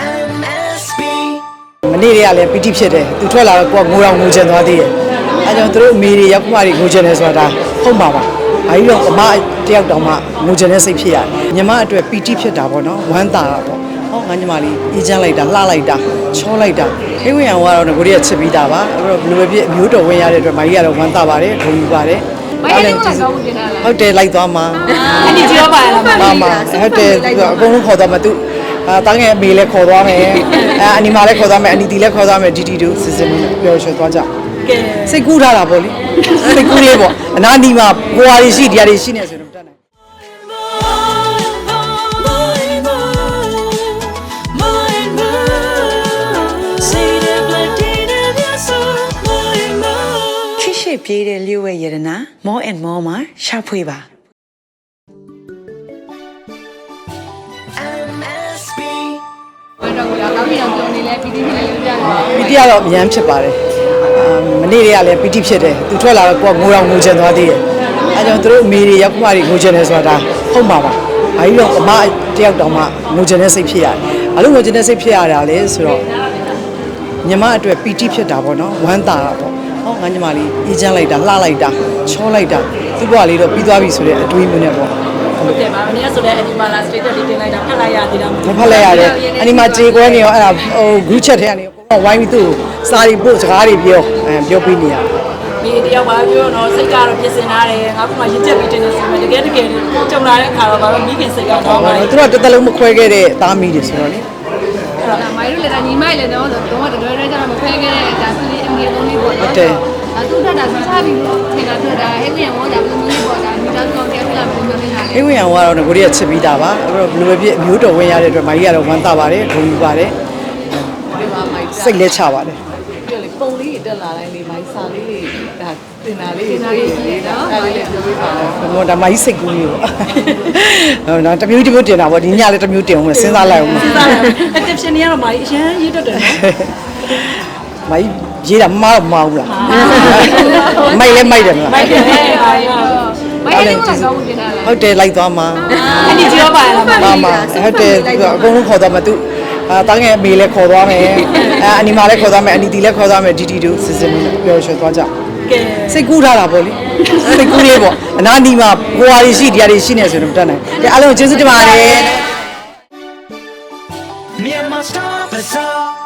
MSB မနေ့တည်းကလည်းပီတိဖြစ်တယ်သူထွက်လာတော့ကိုကငိုတော့ငိုချင်သွားသေးတယ်အဲကြောင့်သူတို့အမေတွေရောက်မှတွေငိုချင်တယ်ဆိုတာဒါဟုတ်ပါပါဘာကြီးတော့အမတယောက်တောင်မှငိုချင်တဲ့စိတ်ဖြစ်ရတယ်ညီမအတွက်ပီတိဖြစ်တာပေါ့နော်ဝမ်းသာတာပေါ့ဟောငါညီမလေးအေးချမ်းလိုက်တာလှလိုက်တာချောလိုက်တာခေဝင်အောင်ကတော့ငကိုရီးကချစ်ပြီးတာပါအဲ့တော့ဘယ်လိုပဲဖြစ်အမျိုးတော်ဝင်ရတဲ့အတွက်မကြီးကတော့ဝမ်းသာပါတယ်ဂုဏ်ယူပါတယ်မရတဲ့ကောင်းပြင်လာလားဟုတ်တယ်လိုက်သွားမှာအန်တီကြီးရောပါလားပါမှာဟုတ်တယ်သူကအကုန်လုံးခေါ်သွားမှာသူ အာတန်းငယ်အမေလည်းခေါ်သွားမယ်အဲအနီမာလည်းခေါ်သွားမယ်အနီတီလည်းခေါ်သွားမယ်ဒီတီတို့စစ်စစ်ပြောရွှေသွားကြကဲစိတ်ကူးထားတာပေါ့လေစိတ်ကူးလေးပေါ့အနာနီမှာဘွာတွေရှိတရားတွေရှိနေဆိုတော့မတတ်နိုင်ချစ်ရှိပြေးတဲ့လျှို့ဝဲရတနာ more and more မှာရှာဖွေပါ ဘယ်တော့ကိုကောင်းပြင်အောင်ပြုံးနေလဲပြီးပြီးနေလဲလို့ကြားတယ်ပီတီကတော့အရန်ဖြစ်ပါတယ်အာမနေ့တည်းကလည်းပီတိဖြစ်တယ်သူထွက်လာတော့ကိုကငိုတော့ငိုချင်သွားသေးတယ်အဲကြောင့်သူတို့အမေတွေရောက်မှတွေငိုချင်တယ်ဆိုတာဒါဟုတ်ပါပါဘာကြီးတော့အမတယောက်တောင်မှငိုချင်တဲ့စိတ်ဖြစ်ရတယ်ဘာလို့ငိုချင်တဲ့စိတ်ဖြစ်ရတာလဲဆိုတော့ညီမအတွက်ပီတိဖြစ်တာပေါ့နော်ဝမ်းသာတာပေါ့ဟောငါညီမလေးအေးချမ်းလိုက်တာလှလိုက်တာချောလိုက်တာသူ့ဘဝလေးတော့ပြီးသွားပြီဆိုတဲ့အတွေးမျိုးနဲ့ပေါ့ ဟုတ်ကဲ့ပါမနေ့ကဆိုလည်းအဒီမာလာစတေတလေးတင်လိုက်တာဖတ်လိုက်ရသေးတာမဖက်လိုက်ရတယ်အနီမှာကြေကွဲနေရောအဲ့ဒါဟို group chat ထဲကနေကိုဝိုင်းပြီးသူ့ကိုစာရီပို့စကားတွေပြောအဲပြောပြီးနေရဒီတယောက်ပါပြောတော့စိတ်ကတော့ပြင်ဆင်ထားတယ်ငါကမှရစ်ချက်ပြီးတင်နေဆိုမှတကယ်တကယ်ကြုံလာတဲ့အခါတော့ဘာလို့မိခင်စိတ်ကတော့မှသူတို့ကတစ်သက်လုံးမခွဲခဲ့တဲ့သားမီးတွေဆိုတော့လေမိုင်တို့လည်းညီမလည်းတော့တော့တကယ်တည်းကျတော့မဖဲခဲ့တဲ့ဒါသူလေးအငယ်လုံးလေးပေါ့နော်ဒါသူတက်တာစပြီးလို့ထင်တာတွေ့တာဟဲ့ပြန်မောတာဘယ်လိုမျိုးပေါ့ဒါမိသားစုကောင်တယောက်လာဘယ် လိုမျိုးလဲခေဝင်အောင်ကတော့ငကိုရီးကချစ်ပြီးတာပါအဲ့တော့ဘယ်လိုပဲဖြစ်အမျိုးတော်ဝင်ရတဲ့အတွက်မကြီးကတော့ဝမ်းသာပါတယ်ဂုဏ်ယူပါတယ်စိတ်လက်ချပါတယ်ပြောလေပုံလေးတက်လာတိုင်းလေးမိုင်းစာလေးတွေဒါတင်တာလေးတွေတင်တာလေးတွေနော်ဒါလေးလည်းပြောပြပါဦးဘယ်တော့မကြီးစိတ်ကူးလေးပေါ့ဟုတ်နော်တစ်မျိုးတစ်မျိုးတင်တာပေါ့ဒီညလည်းတစ်မျိုးတင်အောင်မယ်စဉ်းစားလိုက်အောင်မယ်စားတယ်အတစ်ဖြစ်နေရတော့မအရင်ရေးတတ်တယ်နော်မကြီးရေးတာမတော့မဟုတ်လားမိုက်လဲမိုက်တယ်မလားမိုက်တယ်ဟာရ အဲ့ဒါကျေးဇူးဟုတ်တယ်လိုက်သွားမှာအဲ့ဒီကြောပါလားပါမှာဟုတ်တယ်အကုန်လုံးခေါ်သွားမှာသူအာတားငယ်အမေလည်းခေါ်သွားမယ်အာအနီမာလည်းခေါ်သွားမယ်အနီတီလည်းခေါ်သွားမယ်ဒီတီတို့စစ်စစ်ပြောရွှေသွားကြကဲစိတ်ကူးထားတာပေါ့လေစိတ်ကူးလေးပေါ့အနာနီမာဟိုဟာတွေရှိတရားတွေရှိနေဆိုတော့မတတ်နိုင်ကဲအားလုံးကျေးဇူးတင်ပါတယ် Me and my star bazaar